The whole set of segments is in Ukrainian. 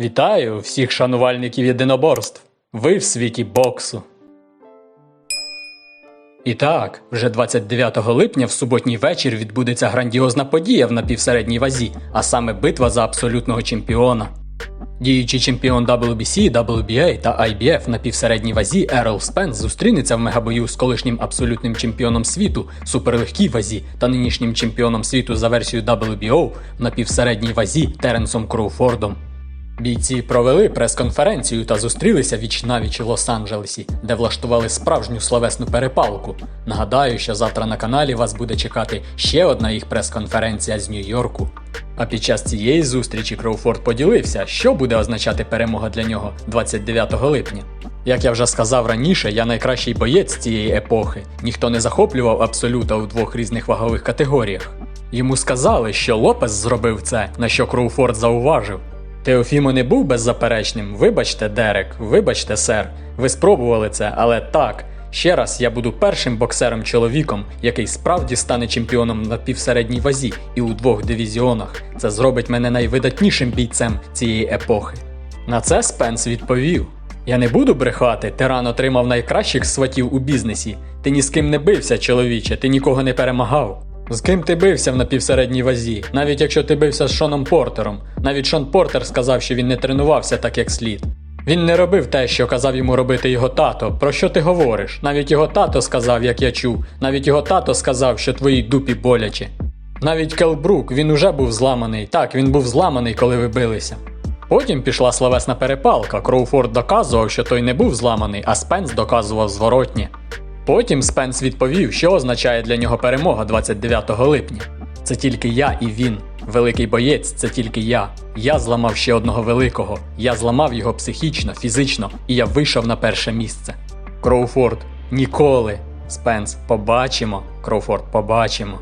Вітаю всіх шанувальників єдиноборств. Ви в світі боксу. І так, вже 29 липня в суботній вечір відбудеться грандіозна подія в напівсередній вазі, а саме битва за абсолютного чемпіона. Діючий чемпіон WBC, WBA та IBF на півсередній вазі Ерл Спенс зустрінеться в мегабою з колишнім абсолютним чемпіоном світу суперлегкій вазі та нинішнім чемпіоном світу за версією WBO на півсередній вазі Теренсом Кроуфордом. Бійці провели прес-конференцію та зустрілися віч навіч у Лос-Анджелесі, де влаштували справжню словесну перепалку. Нагадаю, що завтра на каналі вас буде чекати ще одна їх прес-конференція з Нью-Йорку. А під час цієї зустрічі Кроуфорд поділився, що буде означати перемога для нього 29 липня. Як я вже сказав раніше, я найкращий боєць цієї епохи. Ніхто не захоплював абсолюта у двох різних вагових категоріях. Йому сказали, що Лопес зробив це, на що Кроуфорд зауважив. Теофімо не був беззаперечним. Вибачте, Дерек, вибачте, сер. Ви спробували це, але так. Ще раз я буду першим боксером-чоловіком, який справді стане чемпіоном на півсередній вазі і у двох дивізіонах. Це зробить мене найвидатнішим бійцем цієї епохи. На це Спенс відповів: Я не буду брехати, тиран отримав найкращих сватів у бізнесі. Ти ні з ким не бився, чоловіче, ти нікого не перемагав. З ким ти бився в напівсередній вазі, навіть якщо ти бився з Шоном Портером. Навіть Шон Портер сказав, що він не тренувався так, як слід. Він не робив те, що казав йому робити його тато. Про що ти говориш? Навіть його тато сказав, як я чув. Навіть його тато сказав, що твоїй дупі боляче. Навіть Келбрук, він уже був зламаний. Так, він був зламаний, коли ви билися. Потім пішла словесна перепалка. Кроуфорд доказував, що той не був зламаний, а Спенс доказував зворотнє. Потім Спенс відповів, що означає для нього перемога 29 липня. Це тільки я і він. Великий боєць це тільки я. Я зламав ще одного великого. Я зламав його психічно, фізично, і я вийшов на перше місце. Кроуфорд ніколи. Спенс, побачимо. Кроуфорд, побачимо.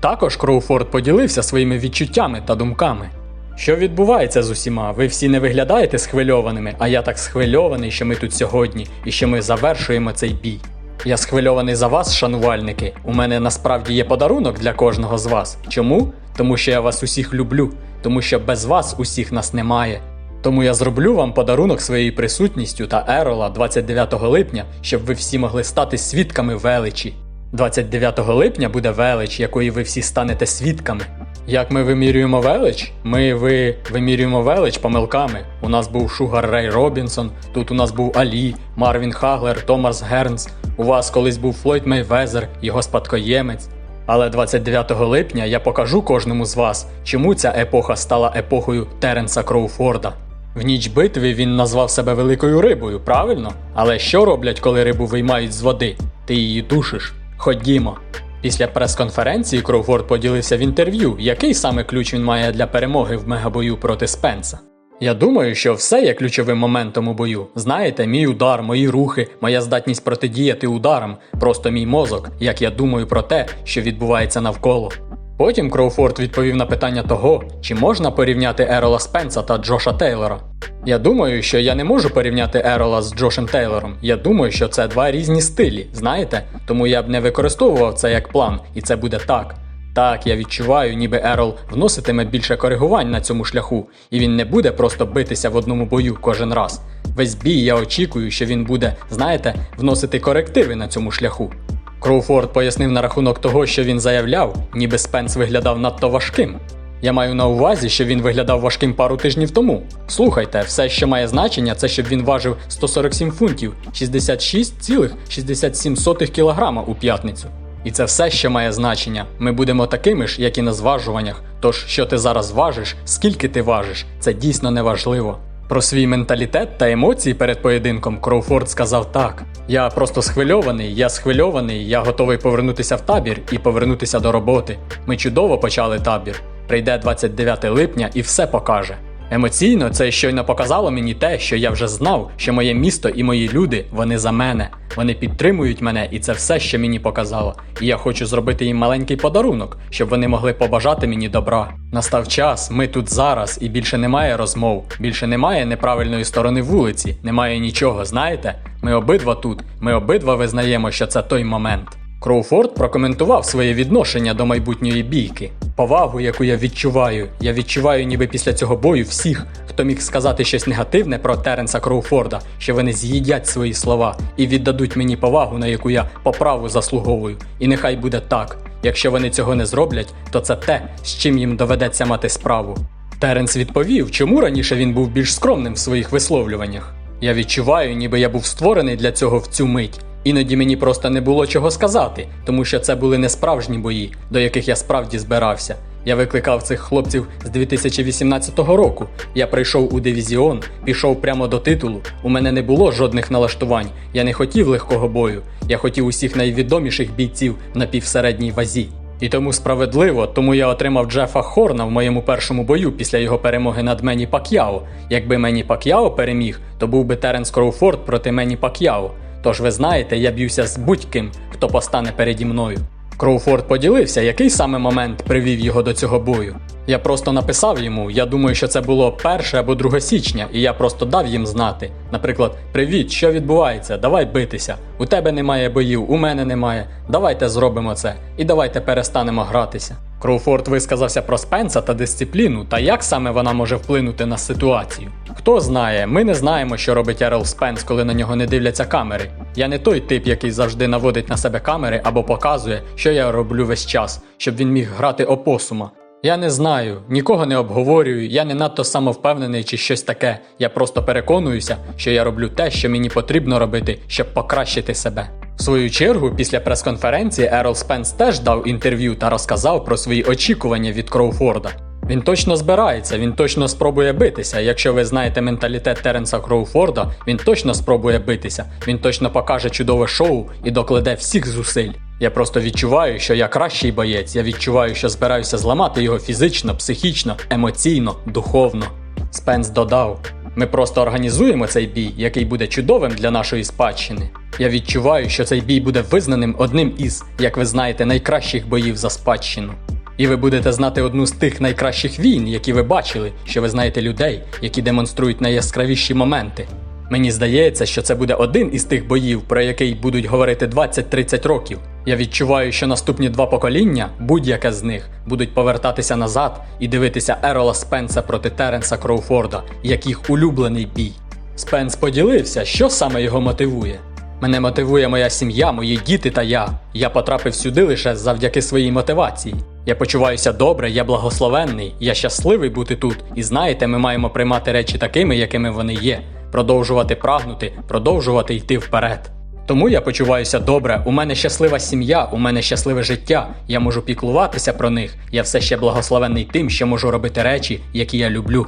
Також Кроуфорд поділився своїми відчуттями та думками. Що відбувається з усіма? Ви всі не виглядаєте схвильованими, а я так схвильований, що ми тут сьогодні і що ми завершуємо цей бій. Я схвильований за вас, шанувальники. У мене насправді є подарунок для кожного з вас. Чому? Тому що я вас усіх люблю, тому що без вас усіх нас немає. Тому я зроблю вам подарунок своєю присутністю та Ерола 29 липня, щоб ви всі могли стати свідками величі. 29 липня буде велич, якої ви всі станете свідками. Як ми вимірюємо велич? Ми ви вимірюємо велич помилками. У нас був Шугар Рей Робінсон, тут у нас був Алі, Марвін Хаглер, Томас Гернс. У вас колись був Флойд Мейвезер, його спадкоємець. Але 29 липня я покажу кожному з вас, чому ця епоха стала епохою Теренса Кроуфорда. В ніч битви він назвав себе великою рибою, правильно? Але що роблять, коли рибу виймають з води? Ти її душиш. Ходімо. Після прес-конференції Кроуфорд поділився в інтерв'ю, який саме ключ він має для перемоги в мегабою проти Спенса. Я думаю, що все є ключовим моментом у бою. Знаєте, мій удар, мої рухи, моя здатність протидіяти ударам, просто мій мозок, як я думаю про те, що відбувається навколо. Потім Кроуфорд відповів на питання того, чи можна порівняти Ерола Спенса та Джоша Тейлора. Я думаю, що я не можу порівняти Ерола з Джошем Тейлором. Я думаю, що це два різні стилі, знаєте? Тому я б не використовував це як план, і це буде так. Так, я відчуваю, ніби Ерол вноситиме більше коригувань на цьому шляху, і він не буде просто битися в одному бою кожен раз. Весь бій я очікую, що він буде, знаєте, вносити корективи на цьому шляху. Кроуфорд пояснив на рахунок того, що він заявляв, ніби Спенс виглядав надто важким. Я маю на увазі, що він виглядав важким пару тижнів тому. Слухайте, все, що має значення, це щоб він важив 147 фунтів, 66,67 кілограма у п'ятницю. І це все, що має значення. Ми будемо такими ж, як і на зважуваннях. Тож, що ти зараз важиш, скільки ти важиш, це дійсно не важливо. Про свій менталітет та емоції перед поєдинком Кроуфорд сказав так: Я просто схвильований, я схвильований, я готовий повернутися в табір і повернутися до роботи. Ми чудово почали табір. Прийде 29 липня і все покаже. Емоційно це щойно показало мені те, що я вже знав, що моє місто і мої люди вони за мене. Вони підтримують мене, і це все, що мені показало. І я хочу зробити їм маленький подарунок, щоб вони могли побажати мені добра. Настав час, ми тут зараз, і більше немає розмов, більше немає неправильної сторони вулиці, немає нічого. Знаєте? Ми обидва тут, ми обидва визнаємо, що це той момент. Кроуфорд прокоментував своє відношення до майбутньої бійки. Повагу, яку я відчуваю, я відчуваю ніби після цього бою всіх, хто міг сказати щось негативне про Теренса Кроуфорда, що вони з'їдять свої слова і віддадуть мені повагу, на яку я по праву заслуговую. І нехай буде так. Якщо вони цього не зроблять, то це те, з чим їм доведеться мати справу. Теренс відповів, чому раніше він був більш скромним в своїх висловлюваннях. Я відчуваю, ніби я був створений для цього в цю мить. Іноді мені просто не було чого сказати, тому що це були не справжні бої, до яких я справді збирався. Я викликав цих хлопців з 2018 року. Я прийшов у дивізіон, пішов прямо до титулу. У мене не було жодних налаштувань. Я не хотів легкого бою. Я хотів усіх найвідоміших бійців на півсередній вазі. І тому справедливо, тому я отримав Джефа Хорна в моєму першому бою після його перемоги над Мені Пак'яо. Якби Мені Пак'яо переміг, то був би Теренс Кроуфорд проти Мені Пак'яо. Тож ви знаєте, я б'юся з будь-ким, хто постане переді мною. Кроуфорд поділився, який саме момент привів його до цього бою. Я просто написав йому, я думаю, що це було 1 або 2 січня, і я просто дав їм знати. Наприклад, привіт, що відбувається? Давай битися. У тебе немає боїв, у мене немає. Давайте зробимо це і давайте перестанемо гратися. Кроуфорд висказався про Спенса та дисципліну, та як саме вона може вплинути на ситуацію. Хто знає, ми не знаємо, що робить Ерл Спенс, коли на нього не дивляться камери. Я не той тип, який завжди наводить на себе камери або показує, що я роблю весь час, щоб він міг грати опосума. Я не знаю, нікого не обговорюю, я не надто самовпевнений чи щось таке. Я просто переконуюся, що я роблю те, що мені потрібно робити, щоб покращити себе. В свою чергу, після прес-конференції Ерл Спенс теж дав інтерв'ю та розказав про свої очікування від Кроуфорда. Він точно збирається, він точно спробує битися. Якщо ви знаєте менталітет Теренса Кроуфорда, він точно спробує битися. Він точно покаже чудове шоу і докладе всіх зусиль. Я просто відчуваю, що я кращий боєць. Я відчуваю, що збираюся зламати його фізично, психічно, емоційно, духовно. Спенс додав: ми просто організуємо цей бій, який буде чудовим для нашої спадщини. Я відчуваю, що цей бій буде визнаним одним із, як ви знаєте, найкращих боїв за спадщину. І ви будете знати одну з тих найкращих війн, які ви бачили, що ви знаєте людей, які демонструють найяскравіші моменти. Мені здається, що це буде один із тих боїв, про який будуть говорити 20-30 років. Я відчуваю, що наступні два покоління, будь-яке з них, будуть повертатися назад і дивитися Ерола Спенса проти Теренса Кроуфорда, як їх улюблений бій. Спенс поділився, що саме його мотивує. Мене мотивує моя сім'я, мої діти та я. Я потрапив сюди лише завдяки своїй мотивації. Я почуваюся добре, я благословенний, я щасливий бути тут. І знаєте, ми маємо приймати речі такими, якими вони є, продовжувати прагнути, продовжувати йти вперед. Тому я почуваюся добре, у мене щаслива сім'я, у мене щасливе життя, я можу піклуватися про них, я все ще благословенний тим, що можу робити речі, які я люблю.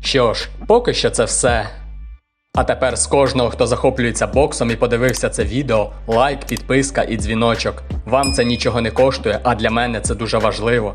Що ж, поки що це все. А тепер з кожного, хто захоплюється боксом і подивився це відео, лайк, підписка і дзвіночок. Вам це нічого не коштує, а для мене це дуже важливо.